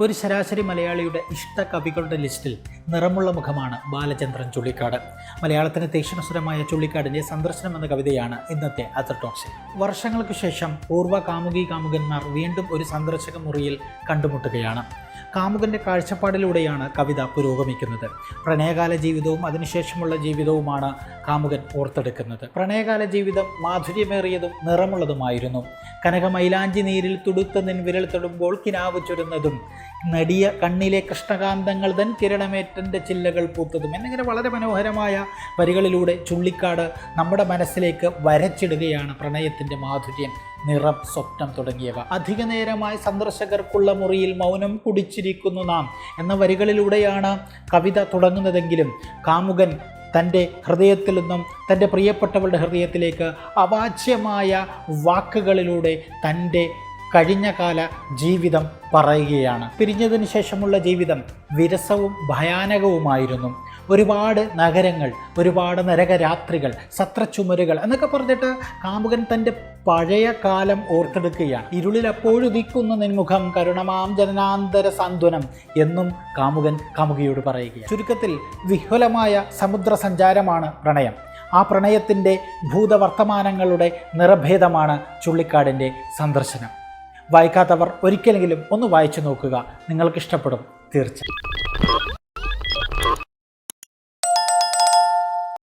ഒരു ശരാശരി മലയാളിയുടെ ഇഷ്ട കവികളുടെ ലിസ്റ്റിൽ നിറമുള്ള മുഖമാണ് ബാലചന്ദ്രൻ ചുള്ളിക്കാട്. മലയാളത്തിന് തീക്ഷ്ണസുരമായ ചുള്ളിക്കാടിന്റെ സന്ദർശനം എന്ന കവിതയാണ് ഇന്നത്തെ അതർ വർഷങ്ങൾക്ക് ശേഷം പൂർവ കാമുകി കാമുകന്മാർ വീണ്ടും ഒരു സന്ദർശക മുറിയിൽ കണ്ടുമുട്ടുകയാണ്. കാമുകന്റെ കാഴ്ചപ്പാടിലൂടെയാണ് കവിത പുരോഗമിക്കുന്നത്. പ്രണയകാല ജീവിതവും അതിനുശേഷമുള്ള ജീവിതവുമാണ് കാമുകൻ ഓർത്തെടുക്കുന്നത്. പ്രണയകാല ജീവിതം മാധുര്യമേറിയതും നിറമുള്ളതുമായിരുന്നു. കനകമൈലാഞ്ചി നീരിൽ തുടുത്ത നിൻ വിരൽ തൊടുമ്പോൾ കിനാവ് ചുരുന്നതും നടിയ കണ്ണിലെ കൃഷ്ണകാന്തങ്ങൾ തൻ കിരണമേറ്റന്റെ ചില്ലകൾ പൂത്തതും എന്നിങ്ങനെ വളരെ മനോഹരമായ വരികളിലൂടെ ചുള്ളിക്കാട് നമ്മുടെ മനസ്സിലേക്ക് വരച്ചിടുകയാണ് പ്രണയത്തിന്റെ മാധുര്യം. നിറം സ്വപ്നം തുടങ്ങിയവ. അധിക നേരമായി സന്ദർശകർക്കുള്ള മുറിയിൽ മൗനം കുടിച്ചിരിക്കുന്നു നാം എന്ന വരികളിലൂടെയാണ് കവിത തുടങ്ങുന്നതെങ്കിലും കാമുകൻ തന്റെ ഹൃദയത്തിൽ നിന്നും തന്റെ പ്രിയപ്പെട്ടവളുടെ ഹൃദയത്തിലേക്ക് അവാച്യമായ വാക്കുകളിലൂടെ തന്റെ കഴിഞ്ഞകാല ജീവിതം പറയുകയാണ്. പിരിഞ്ഞതിന് ശേഷമുള്ള ജീവിതം വിരസവും ഭയാനകവുമായിരുന്നു. ഒരുപാട് നഗരങ്ങൾ ഒരുപാട് നരകരാത്രികൾ സത്രച്ചുമരുകൾ എന്നൊക്കെ പറഞ്ഞിട്ട് കാമുകൻ തന്റെ പഴയ കാലം ഓർത്തെടുക്കുകയാണ്. ഇരുളിൽ അപ്പോഴുദിക്കുന്ന നിൻമുഖം കരുണമാം ജനനാന്തര സാന്ത്വനം എന്നും കാമുകൻ കാമുകിയോട് പറയുകയാണ്. ചുരുക്കത്തിൽ വിഹുലമായ സമുദ്ര സഞ്ചാരമാണ് പ്രണയം. ആ പ്രണയത്തിന്റെ ഭൂതവർത്തമാനങ്ങളുടെ നിറഭേദമാണ് ചുള്ളിക്കാടിന്റെ സന്ദർശനം. വായിക്കാത്തവർ ഒരിക്കലെങ്കിലും ഒന്ന് വായിച്ചു നോക്കുക. നിങ്ങൾക്ക് ഇഷ്ടപ്പെടും തീർച്ചയായും.